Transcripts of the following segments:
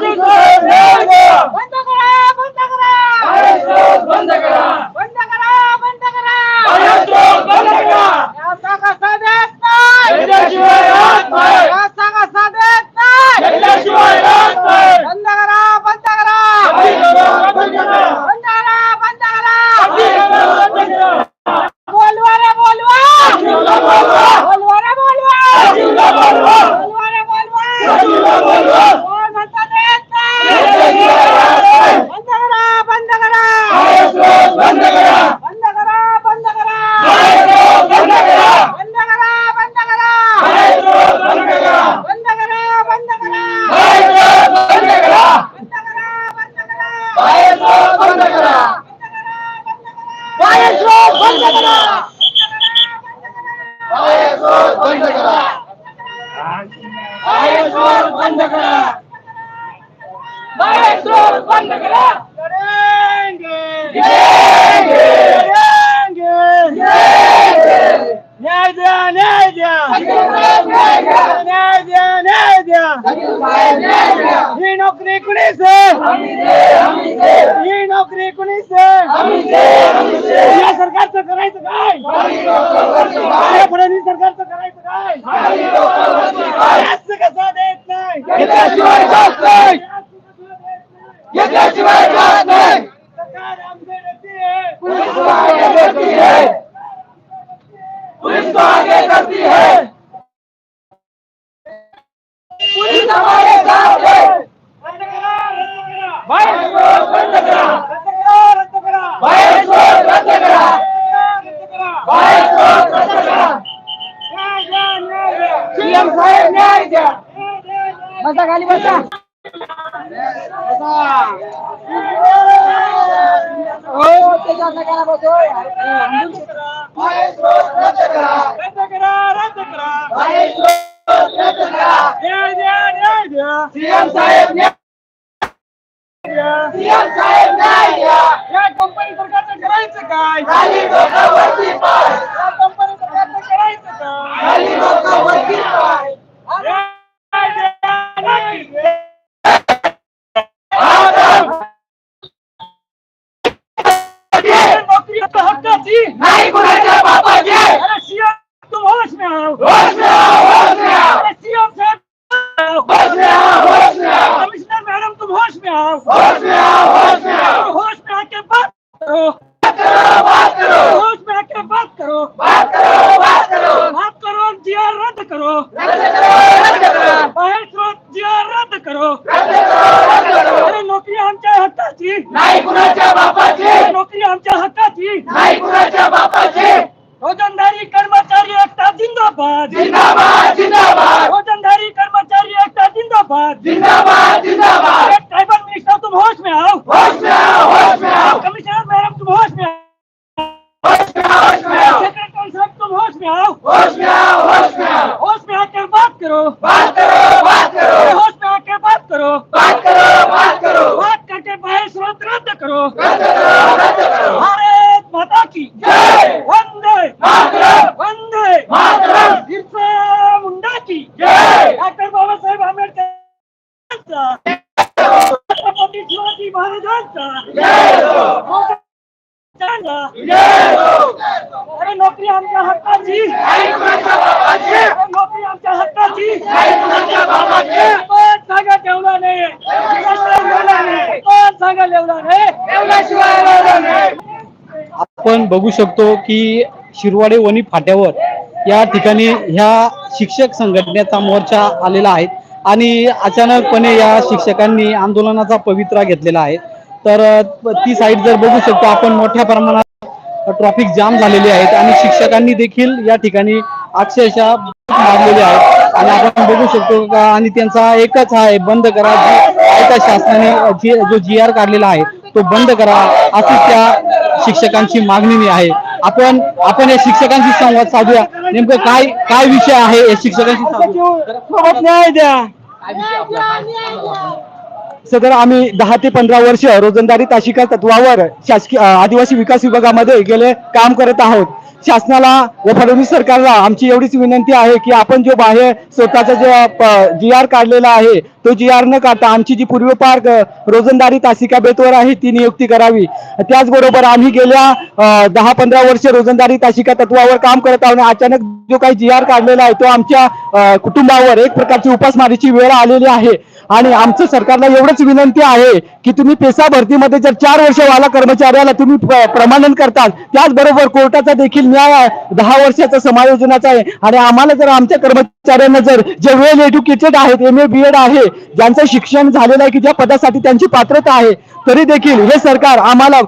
Flamengo! ही नोकरी कुणीच ही नोकरी कुणीच या सरकारचं करायचं काय? फडणवीस सरकारचं करायचं काय? देत नाही? घेतल्याशिवाय जात नाही. घेतल्याशिवाय जात नाही. है पुलिस तो आगे करती है Santa kali baca. Oh, Hoje बघू शकतो की शिरवाडे वणी फाट्यावर या ठिकाणी ह्या शिक्षक संघटनेचा मोर्चा आलेला आहे. आणि अचानकपणे या शिक्षकांनी आंदोलनाचा पवित्रा घेतलेला आहे. तर ती साईड जर बघू शकतो आपण मोठ्या प्रमाणात ट्रॅफिक जाम झालेली आहेत आणि शिक्षकांनी देखील या ठिकाणी अक्षरशः मारलेले आहेत आणि आपण बघू शकतो का आणि त्यांचा एकच आहे बंद करा जी शासनाने जी जो जी आर काढलेला आहे. तो बंद करा अशी त्या शिक्षकांची मागणी आहे. आपण आपण या शिक्षकांशी संवाद साधूया. नेमकं काय काय विषय आहे या शिक्षकांशी न्याय द्या. सदर आम्ही दहा ते पंधरा वर्ष रोजंदारी ताशिका तत्वावर शासकीय आदिवासी विकास विभागामध्ये गेले काम करत आहोत. शासनाला व फडणवीस सरकारला आमची एवढीच विनंती आहे की आपण जो बाहेर स्वतःचा जो जी आर काढलेला आहे तो जी आर न काढता आमची जी पूर्वपार रोजंदारी तासिका बेतवर आहे ती नियुक्ती करावी. त्याचबरोबर आम्ही गेल्या दहा पंधरा वर्ष रोजंदारी तासिका तत्वावर काम करत आहोत अचानक जो काही जी आर काढलेला आहे तो आमच्या कुटुंबावर एक प्रकारची उपासमारीची वेळ आलेली आहे. आणि आमचं सरकारला एवढंच विनंती आहे की तुम्ही पेसा भरतीमध्ये जर चार वर्ष वाला कर्मचाऱ्याला तुम्ही प्रमाणन करताल त्याचबरोबर कोर्टाचा देखील न्याय दहा वर्षाचा समायोजनाचा आहे. आणि आम्हाला जर आमच्या कर्मचाऱ्यांना जर जे वेल एज्युकेटेड आहेत एम ए बी एड आहे ज्यांचं शिक्षण झालेलं आहे की ज्या पदासाठी त्यांची पात्रता आहे तरी देखील हे सरकार आम्हाला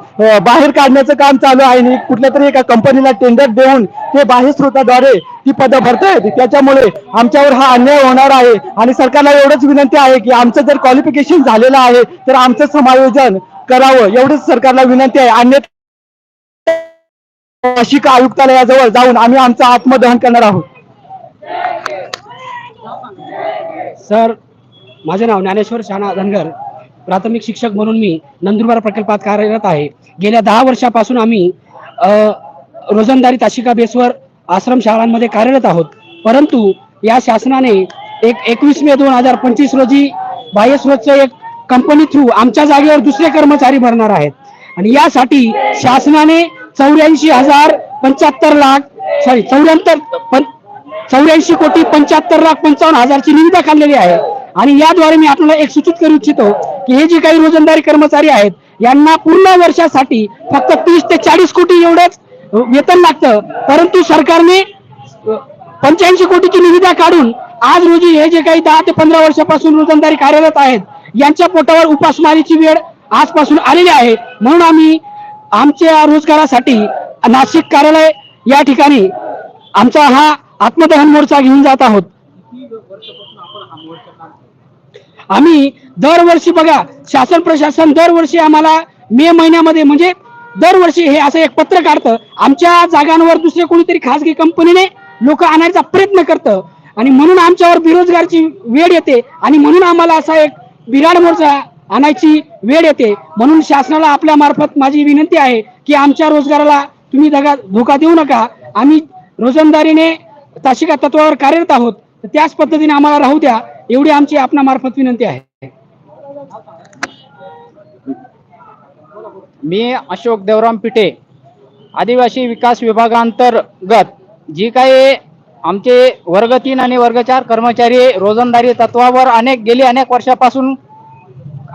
बाहेर काढण्याचं काम चालू आहे. आणि कुठल्या तरी एका कंपनीला टेंडर देऊन ते बाह्य स्रोताद्वारे ती पदं भरतायत. त्याच्यामुळे आमच्यावर हा अन्याय होणार आहे. आणि सरकारला एवढंच विनंती आहे की आमचं जर क्वालिफिकेशन झालेलं आहे तर आमचं समायोजन करावं. एवढंच सरकारला विनंती आहे. अन्यथा नाशिक आयुक्तालयाजवळ जाऊन आम्ही आमचं आत्मदहन करणार आहोत. सर माझे नाव ज्ञानेश्वर शाना धनगर. प्राथमिक शिक्षक म्हणून मी नंदुरबार प्रकल्पात कार्यरत आहे. गेल्या दहा वर्षापासून आम्ही रोजंदारी ताशिका बेसवर आश्रम शाळांमध्ये कार्यरत आहोत. परंतु या शासनाने एक एकवीस मे दोन हजार पंचवीस रोजी बाह्यस्रोतचं एक कंपनी थ्रू आमच्या जागेवर दुसरे कर्मचारी भरणार आहेत. आणि यासाठी शासनाने चौऱ्याऐंशी हजार पंच्याहत्तर लाख सॉरी चौऱ्याहत्तर चौऱ्याऐंशी कोटी पंच्याहत्तर लाख पंचावन्न हजारची निविदा काढलेली आहे. आणि याद्वारे मी आपल्याला एक सूचित करू इच्छितो की हे जे काही रोजंदारी कर्मचारी आहेत यांना पूर्ण वर्षासाठी फक्त तीस ते चाळीस कोटी एवढंच वेतन लागतं. परंतु सरकारने पंच्याऐंशी कोटीची निविदा काढून आज रोजी हे जे काही दहा ते पंधरा वर्षापासून रोजंदारी कार्यरत आहेत यांच्या पोटावर उपासमारीची वेळ आजपासून आलेली आहे. म्हणून आम्ही आमच्या रोजगारासाठी नाशिक कार्यालय या ठिकाणी आमचा हा आत्मदहन मोर्चा घेऊन जात आहोत. आम्ही दरवर्षी बघा शासन प्रशासन दरवर्षी आम्हाला मे महिन्यामध्ये म्हणजे दरवर्षी हे असं एक पत्र काढतं. आमच्या जागांवर दुसरे कोणीतरी खासगी कंपनीने लोक आणायचा प्रयत्न करतं. आणि म्हणून आमच्यावर बेरोजगारची वेळ येते आणि म्हणून आम्हाला असा एक बिराड मोर्चा आणायची वेळ येते. म्हणून शासनाला आपल्या मार्फत माझी विनंती आहे की आमच्या रोजगाराला तुम्ही धोका देऊ नका. आम्ही रोजंदारीने ताशिका तत्वावर कार्यरत आहोत. तर त्याच पद्धतीने आम्हाला राहू द्या. एवढी आमची आपणामार्फत विनंती आहे. मी अशोक देवराम पिटे आदिवासी विकास विभागांतर्गत जी काही आमचे वर्ग तीन आणि वर्ग चार कर्मचारी रोजंदारी तत्वावर अनेक गेली अनेक वर्षापासून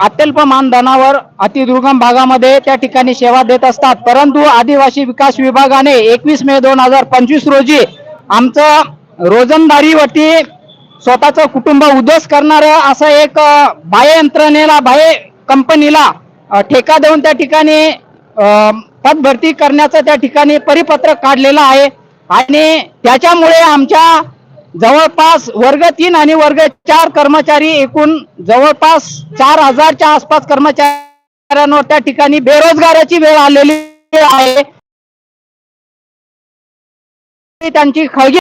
अत्यल्प मानधनावर अतिदुर्गम भागामध्ये त्या ठिकाणी सेवा देत असतात. परंतु आदिवासी विकास विभागाने एकवीस मे दोन हजार पंचवीस रोजी आमचं रोजंदारीवरती स्वतःचं कुटुंब उद्ध्वस्त करणारं असं एक बाह्य यंत्रणेला बाह्य कंपनीला ठेका देऊन त्या ठिकाणी पदभरती करण्याचं त्या ठिकाणी परिपत्रक काढलेलं आहे. आणि त्याच्यामुळे आमच्या जवळपास वर्ग तीन आणि वर्ग चार कर्मचारी एकूण जवळपास चार हजारच्या आसपास कर्मचाऱ्यांवर त्या ठिकाणी बेरोजगाराची वेळ आलेली आहे. त्यांची खळगी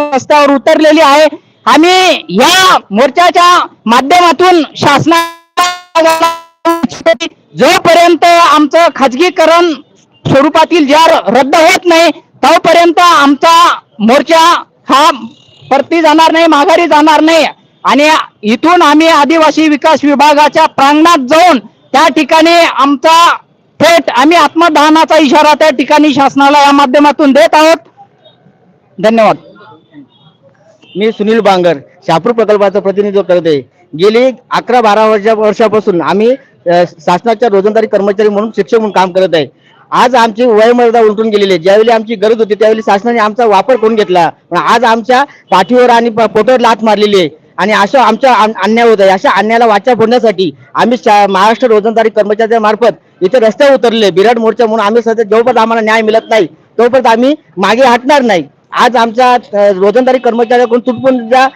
रस्त्यावर उतरलेली आहे. आम्ही या मोर्चाच्या माध्यमातून शासना जोपर्यंत आमचं खाजगीकरण स्वरूपातील जार रद्द होत नाही तोपर्यंत आमचा मोर्चा हा परती जाणार नाही माघारी जाणार नाही. आणि इथून आम्ही आदिवासी विकास विभागाच्या प्रांगणात जाऊन त्या ठिकाणी आमचा थेट आम्ही आत्मदहनाचा इशारा त्या ठिकाणी शासनाला या माध्यमातून देत आहोत. धन्यवाद. मी सुनील बांगर शापूर प्रकल्पाचं प्रतिनिधित्व करत आहे. गेली अकरा बारा वर्षा वर्षापासून आम्ही शासनाच्या रोजंदारी कर्मचारी म्हणून शिक्षक म्हणून काम करत आहे. आज आमची वयमर्यादा उलटून गेलेली आहे. ज्यावेळी आमची गरज होती त्यावेळी शासनाने आमचा वापर करून घेतला. आज आमच्या पाठीवर आणि प- पोटावर लात मारलेली आहे. आणि अशा आमच्या अन्याय होत आहे. अशा अन्यायाला वाचा फोडण्यासाठी आम्ही शा- महाराष्ट्र रोजंदारी कर्मचाऱ्यांच्या मार्फत इथे रस्त्यावर उतरले बिराट मोर्चा म्हणून आम्ही सध्या जोपर्यंत आम्हाला न्याय मिळत नाही तोपर्यंत आम्ही मागे हटणार नाही. आज आमच्या रोजंदारी कर्मचाऱ्याकडून तुटपुंजा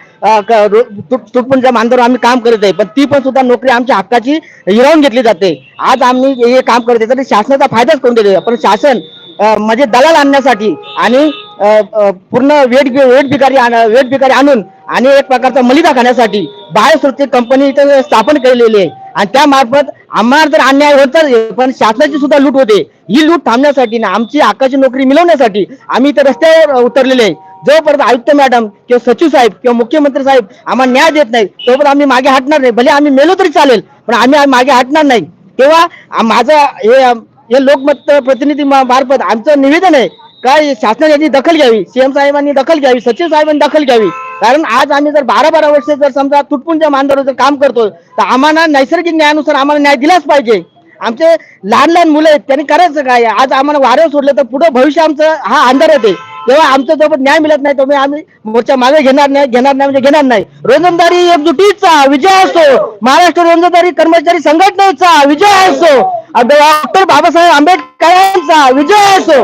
तुटपुंजा मानधनावर आम्ही काम करत आहे पण ती पण सुद्धा नोकरी आमच्या हक्काची हिरावून घेतली जाते. आज आम्ही हे काम करत आहे तर शासनाचा फायदाच करून देतो पण शासन म्हणजे दलाल आणण्यासाठी आणि पूर्ण वेट वेट भिकारी वेट भिकारी आणून आणि एक प्रकारचा मलिदा खाण्यासाठी बाहेर सुरक्षित कंपनी इथं स्थापन केलेली आहे. आणि त्या मार्फत आम्हाला तर अन्याय होतच आहे, पण शासनाची सुद्धा लूट होते. ही लूट थांबण्यासाठी ना आमची हक्काची नोकरी मिळवण्यासाठी आम्ही इथे रस्त्यावर उतरलेले आहे. जोपर्यंत आयुक्त मॅडम किंवा सचिव साहेब किंवा मुख्यमंत्री साहेब आम्हाला न्याय देत नाही तोपर्यंत आम्ही मागे हटणार नाही. भले आम्ही मेलो तरी चालेल पण आम्ही मागे हटणार नाही. तेव्हा माझं हे हे लोकमत प्रतिनिधी मार्फत आमचं निवेदन आहे काय शासनाची याची दखल घ्यावी? सीएम साहेबांनी दखल घ्यावी सचिव साहेबांनी दखल घ्यावी. कारण आज आम्ही जर बारा बारा वर्ष जर समजा तुटपुंच्या मानधनावर जर काम करतोय तर आम्हाला नैसर्गिक न्यायानुसार आम्हाला न्याय दिलाच पाहिजे. आमचे लहान लहान मुलं आहेत त्यांनी करायचं काय? आज आम्हाला वाऱ्यावर सोडलं तर पुढे भविष्य आमचं हा अंधार येते तेव्हा आमचं जोपर्यंत न्याय मिळत नाही तेव्हा आम्ही मोर्चा मागे घेणार नाही घेणार नाही म्हणजे घेणार नाही. रोजंदारी एकजुटीचा विजय असो महाराष्ट्र रोजंदारी कर्मचारी संघटनेचा विजय असो डॉक्टर बाबासाहेब आंबेडकरांचा विजय असो.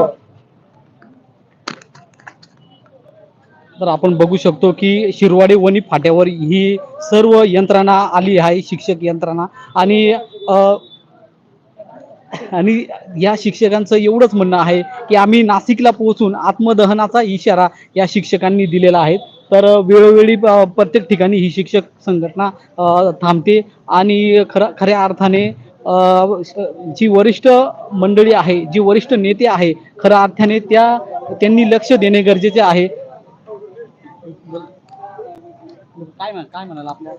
तर आपण बघू शकतो की शिरवाडे वणी फाट्यावर ही सर्व यंत्रणा आली आहे शिक्षक यंत्रणा. आणि आणि या शिक्षकांचं एवढंच म्हणणं आहे की आम्ही नाशिकला पोहोचून आत्मदहनाचा इशारा या शिक्षकांनी दिलेला आहे. तर वेळोवेळी प्रत्येक ठिकाणी ही शिक्षक संघटना थांबते. आणि खरं खऱ्या अर्थाने जी वरिष्ठ मंडळी आहे जी वरिष्ठ नेते आहे खऱ्या अर्थाने त्या त्यांनी लक्ष देणे गरजेचे आहे. काय म्हण काय म्हणाल आपल्या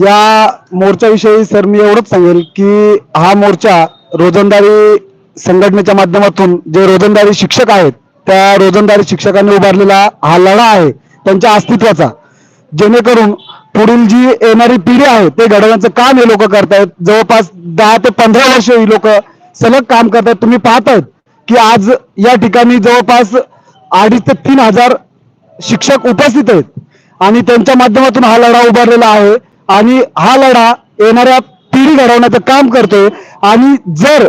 या मोर्चाविषयी सर मी एवढंच सांगेल की हा मोर्चा रोजंदारी संघटनेच्या माध्यमातून जे रोजंदारी शिक्षक आहेत त्या रोजंदारी शिक्षकांनी उभारलेला हा लढा आहे त्यांच्या अस्तित्वाचा. जेणेकरून पुढील जी येणारी पिढी आहे ते घडवण्याचं काम हे लोक करतायत. जवळपास दहा ते पंधरा वर्ष ही लोक सलग काम करतायत. तुम्ही पाहतायत की आज या ठिकाणी जवळपास अडीच ते तीन हजार शिक्षक उपस्थित आहेत. आणि त्यांच्या माध्यमातून हा लढा उभारलेला आहे. आणि हा लढा येणाऱ्या पिढी घडवण्याचं काम करतोय. आणि जर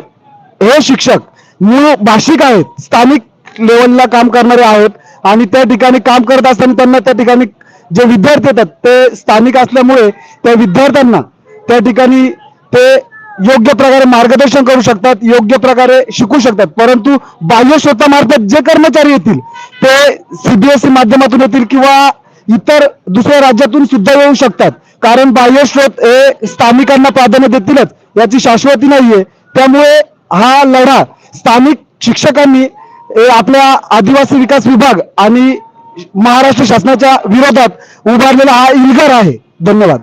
हे शिक्षक मूळ भाषिक आहेत स्थानिक लेवलला काम करणारे आहेत आणि त्या ठिकाणी काम करत असताना त्यांना त्या ठिकाणी जे विद्यार्थी येतात ते स्थानिक असल्यामुळे त्या विद्यार्थ्यांना त्या ठिकाणी ते योग्य प्रकारे मार्गदर्शन करू शकतात योग्य प्रकारे शिकू शकतात. परंतु बाह्य स्वतःमार्फत जे कर्मचारी येतील ते सीबीएसई माध्यमातून येतील किंवा इतर दुसऱ्या राज्यातून सुद्धा येऊ शकतात. कारण बाह्य स्रोत हे स्थानिकांना प्राधान्य देतीलच याची शाश्वती नाहीये. त्यामुळे हा लढा स्थानिक शिक्षकांनी आपल्या आदिवासी विकास विभाग आणि महाराष्ट्र शासनाच्या विरोधात उभारलेला हा इल्गार आहे. धन्यवाद.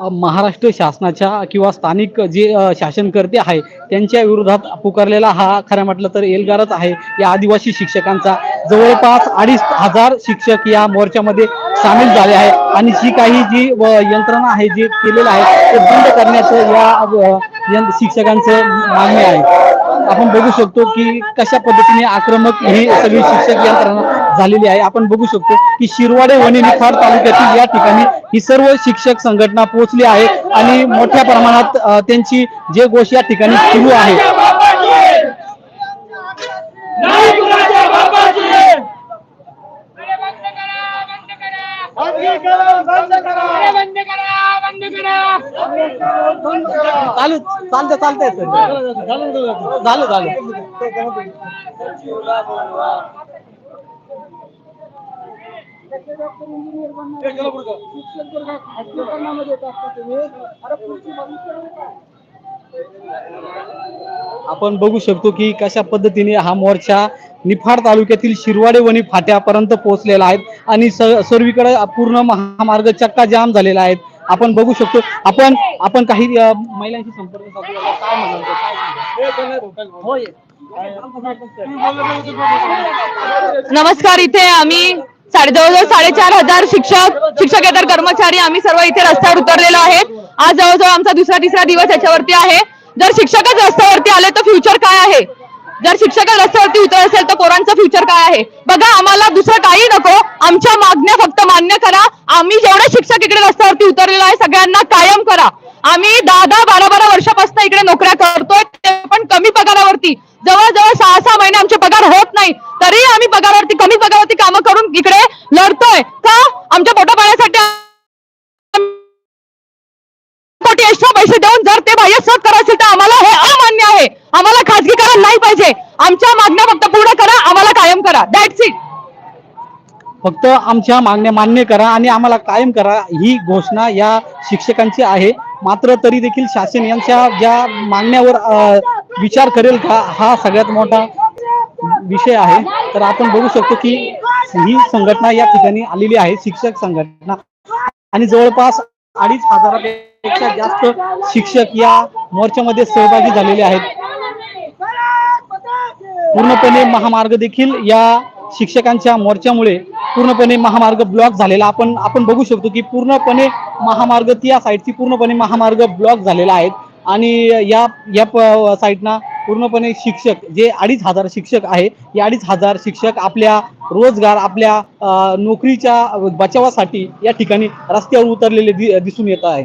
महाराष्ट्र शासनाच्या किंवा स्थानिक जे शासनकर्ते आहे त्यांच्या विरोधात पुकारलेला हा खरं म्हटलं तर एल्गारच आहे. या आदिवासी शिक्षकांचा जवळपास अडीच हजार शिक्षक या मोर्चामध्ये सामील झाले आहे आणि जी काही जी व यंत्रणा आहे जे केलेलं आहे ते बंद करण्याचं या शिक्षकांचं मागणी आहे. आपण बघू शकतो की कशा पद्धतीने आक्रमक ही सगळी शिक्षक यंत्रणा झालेली आहे. आपण बघू शकतो की शिरवाडे वणी निफाड तालुक्यातील या ठिकाणी ही सर्व शिक्षक संघटना पोहोचली आहे आणि मोठ्या प्रमाणात त्यांची जे घोष या ठिकाणी सुरू आहे. चालू चालतं चालतंय. सर. झालं. आपण बघू शकतो की कशा पद्धतीने हा मोर्चा निफाड तालुक्यातील शिरवाडे वणी फाट्यापर्यंत पोहोचलेला आहे आणि सर्वीकडे पूर्ण महामार्ग चक्का जाम झालेला आहे. आपण बघू शकतो आपण आपण काही महिलांशी संपर्क साधू हो, नमस्कार इथे आम्ही साडे जवळजवळ साडेचार हजार शिक्षक शिक्षकेतर कर्मचारी. आम्ही सर्व इथे रस्त्यावर उतरलेलो आहेत. आज जवळजवळ आमचा दुसरा तिसरा दिवस याच्यावरती आहे. जर शिक्षकच रस्त्यावरती आले तर फ्युचर काय आहे? जर शिक्षक रस्त्यावरती उतर असेल तर पोरांचं फ्युचर काय आहे? बघा आम्हाला दुसरं काही नको. आमच्या मागण्या फक्त मान्य करा. आम्ही जेवढे शिक्षक इकडे फक्त आमच्या मागण्या मान्य करा आणि आम्हाला कायम करा ही घोषणा या शिक्षकांची आहे. मात्र तरी देखील शासन यांच्या ज्या मागण्यावर विचार करेल का हा सगळ्यात मोठा विषय आहे. तर आपण बघू शकतो की ही संघटना या ठिकाणी आलेली आहे शिक्षक संघटना. आणि जवळपास अडीच हजारापेक्षा जास्त शिक्षक या मोर्चामध्ये सहभागी झालेले आहेत. पूर्णपणे महामार्ग देखील या शिक्षकांच्या मोर्चामुळे पूर्णपणे महामार्ग ब्लॉक झालेला. आपण आपण बघू शकतो की पूर्णपणे महामार्ग या साईडची पूर्णपणे महामार्ग ब्लॉक झालेला आहे. आणि या या प- साईडना पूर्णपणे शिक्षक जे अडीच हजार शिक्षक आहे या अडीच हजार शिक्षक आपल्या रोजगार आपल्या नोकरीच्या बचावासाठी या ठिकाणी रस्त्यावर उतरलेले दि- दिसून येत आहे.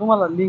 तुम्हाला लिंक